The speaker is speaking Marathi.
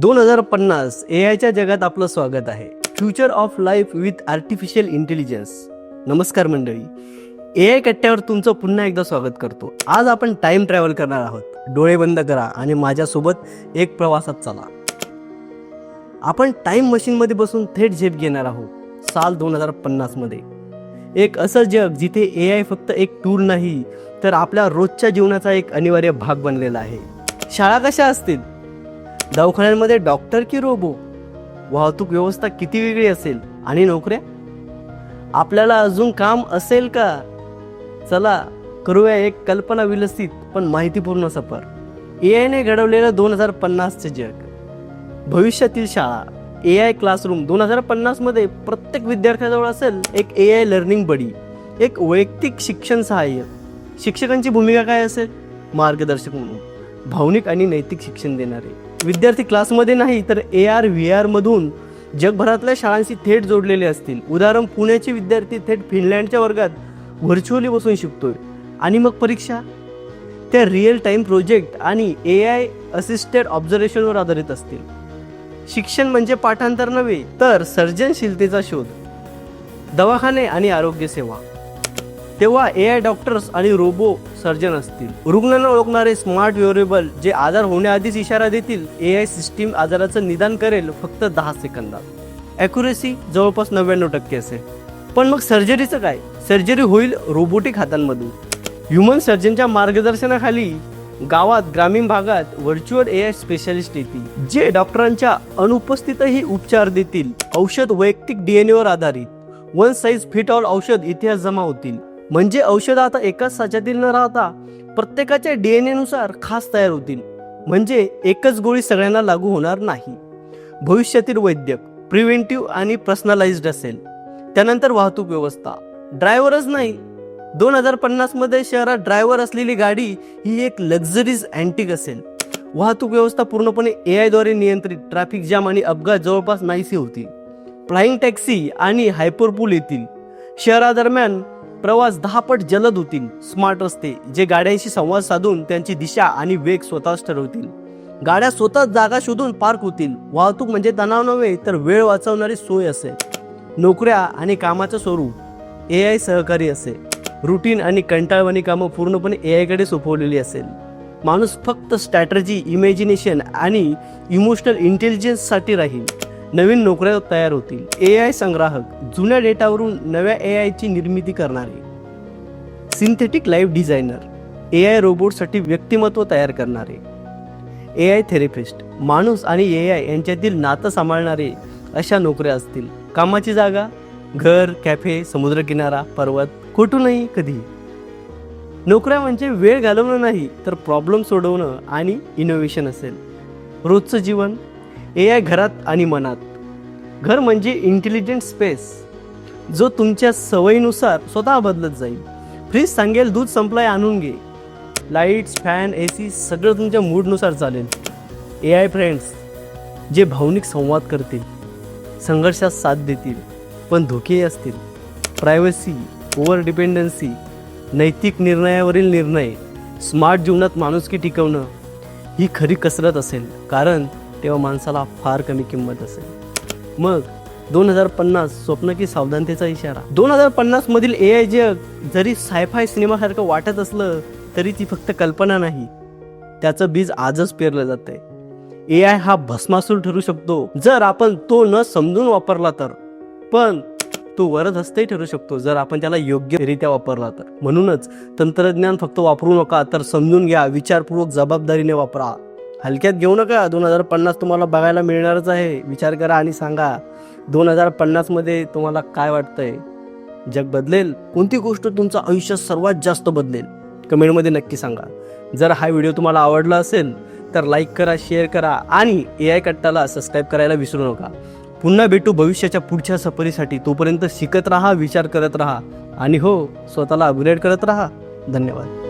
दोन हजार पन्नास ए आयच्या जगात आपलं स्वागत आहे. Future of life with artificial intelligence नमस्कार मंडळी. ए आय कट्ट्यावर तुमचं पुन्हा एकदा स्वागत करतो. आज आपण टाइम ट्रॅव्हल करणार आहोत. डोळे बंद करा आणि माझ्यासोबत एक प्रवासात चला. आपण टाइम मशीनमध्ये बसून थेट झेप घेणार आहोत. साल दोन हजार पन्नासमध्ये एक असं जग जिथे ए आय फक्त एक टूल नाही तर आपल्या रोजच्या जीवनाचा एक अनिवार्य भाग बनलेला आहे. शाळा कशा असतील? दवाखान्यांमध्ये डॉक्टर की रोबो? वाहतूक व्यवस्था किती वेगळी असेल? आणि नोकऱ्या? आपल्याला अजून काम असेल का? चला करूया एक कल्पना विलसित पण माहितीपूर्ण सफर. ए आयने घडवलेलं दोन हजार पन्नासचे जग. भविष्यातील शाळा. ए आय क्लासरूम दोन हजार पन्नासमध्ये प्रत्येक विद्यार्थ्याजवळ असेल एक ए आय लर्निंग बडी एक वैयक्तिक शिक्षण सहाय्य. शिक्षकांची भूमिका काय असेल? मार्गदर्शक म्हणून. भावनिक आणि नैतिक शिक्षण देणारे. विद्यार्थी क्लासमध्ये नाही तर ए आर व्ही आरमधून जगभरातल्या शाळांशी थेट जोडलेले असतील. उदाहरण पुण्याचे विद्यार्थी थेट फिनलँडच्या वर्गात व्हर्च्युअली बसून शिकतोय. आणि मग परीक्षा? त्या रिअल टाईम प्रोजेक्ट आणि ए आय असिस्टेड ऑब्झर्वेशनवर आधारित असतील. शिक्षण म्हणजे पाठांतर नव्हे तर सर्जनशीलतेचा शोध. दवाखाने आणि आरोग्यसेवा. तेव्हा ए आय डॉक्टर्स आणि रोबो सर्जन असतील. रुग्णांना ओळखणारे स्मार्ट व्हेरेबल जे आजार होण्याआधीच इशारा देतील ए आय सिस्टीम आजाराचं निदान करेल फक्त दहा सेकंदात. ॲक्युरेसी जवळपास नव्याण्णव टक्के असेल. पण मग सर्जरीचं काय? सर्जरी होईल रोबोटिक हातांमधून. ह्युमन सर्जनच्या मार्गदर्शनाखाली गावात ग्रामीण भागात व्हर्च्युअल ए आय स्पेशालिस्ट येतील जे डॉक्टरांच्या अनुपस्थितही उपचार देतील. औषध वैयक्तिक डीएनएवर आधारित. वन साईज फिट ऑल औषध इतिहास जमा होतील. म्हणजे औषधं आता एकाच साच्यातील न राहता. प्रत्येकाच्या डी एन एनुसार खास तयार होतील. म्हणजे एकच गोळी सगळ्यांना लागू होणार नाही. भविष्यातील वैद्यक प्रिव्हेंटिव्ह आणि पर्सनलाइज्ड असेल. त्यानंतर वाहतूक व्यवस्था. ड्रायव्हरच नाही. दोन हजार पन्नासमध्ये शहरात ड्रायव्हर असलेली गाडी ही एक लक्झरीज अँटिक असेल. वाहतूक व्यवस्था पूर्णपणे ए आयद्वारे नियंत्रित. ट्रॅफिक जाम आणि अपघात जवळपास नाहीसे होतील. फ्लाइंग टॅक्सी आणि हायपरपूल येतील. शहरादरम्यान प्रवास दहा पट जलद होतील स्मार्ट रस्ते जे गाड्यांशी संवाद साधून त्यांची दिशा आणि वेग स्वतःच ठरवतील. गाड्या स्वतःच जागा शोधून पार्क होतील. वाहतूक म्हणजे तणाव नव्हे तर वेळ वाचवणारी सोय असे नोकऱ्या आणि कामाचं स्वरूप ए आय सहकारी असेल. रुटीन आणि कंटाळवाणी कामं पूर्णपणे ए आयकडे सोपवलेली असेल. माणूस फक्त स्ट्रॅटर्जी इमॅजिनेशन आणि इमोशनल इंटेलिजन्ससाठी राहील. नवीन नोकऱ्या तयार होतील. ए आय संग्राहक जुन्या डेटावरून नव्या ए आयची निर्मिती करणारे. Synthetic life designer A I रोबोटसाठी व्यक्तिमत्व तयार करणारे. ए आय थेरपिस्ट माणूस आणि ए आय यांच्यातील नातं सांभाळणारे अशा नोकऱ्या असतील. कामाची जागा घर कॅफे समुद्रकिनारा पर्वत कुठूनही कधी नोकऱ्या म्हणजे वेळ घालवणं नाही तर प्रॉब्लेम सोडवणं आणि इनोव्हेशन असेल. रोजचं जीवन ए आय घरात आणि मनात. घर म्हणजे इंटेलिजंट स्पेस जो तुमच्या सवयीनुसार स्वतः बदलत जाईल. फ्रीज सांगेल दूध संपलाय आणून घे. लाईट्स फॅन ए सी सगळं तुमच्या मूडनुसार चालेल. ए आय फ्रेंड्स जे भावनिक संवाद करतील संघर्षात साथ देतील पण धोकेही असतील. प्रायव्हसी ओव्हर डिपेंडन्सी नैतिक निर्णयावरील निर्णय स्मार्ट जीवनात माणुसकी टिकवणं ही खरी कसरत असेल. कारण तेव्हा माणसाला फार कमी किंमत असेल. मग दोन हजार पन्नास स्वप्न की सावधानतेचा इशारा. दोन हजार पन्नास मधील ए आय जग जरी सायफाय सिनेमासारखं वाटत असलं तरी ती फक्त कल्पना नाही. त्याचं बीज आजच पेरलं जातंय. ए आय हा भस्मासूर ठरू शकतो. जर आपण तो न समजून वापरला तर. पण तो वरदहस्तही ठरू शकतो जर आपण त्याला योग्यरित्या वापरला तर. म्हणूनच तंत्रज्ञान फक्त वापरू नका तर समजून घ्या विचारपूर्वक जबाबदारीने वापरा. हलक्यात घेऊ नका. दोन हजार पन्नास तुम्हाला बघायला मिळणारच आहे. विचार करा आणि सांगा दोन हजार पन्नासमध्ये तुम्हाला काय वाटतंय? जग बदलेल? कोणती गोष्ट तुमचं आयुष्य सर्वात जास्त बदलेल? कमेंटमध्ये नक्की सांगा. जर हा व्हिडिओ तुम्हाला आवडला असेल तर लाईक करा शेअर करा आणि ए आय कट्टाला सबस्क्राईब करायला विसरू नका. पुन्हा भेटू भविष्याच्या पुढच्या सफरीसाठी. तोपर्यंत शिकत राहा विचार करत राहा आणि हो स्वतःला अपग्रेड करत राहा. धन्यवाद.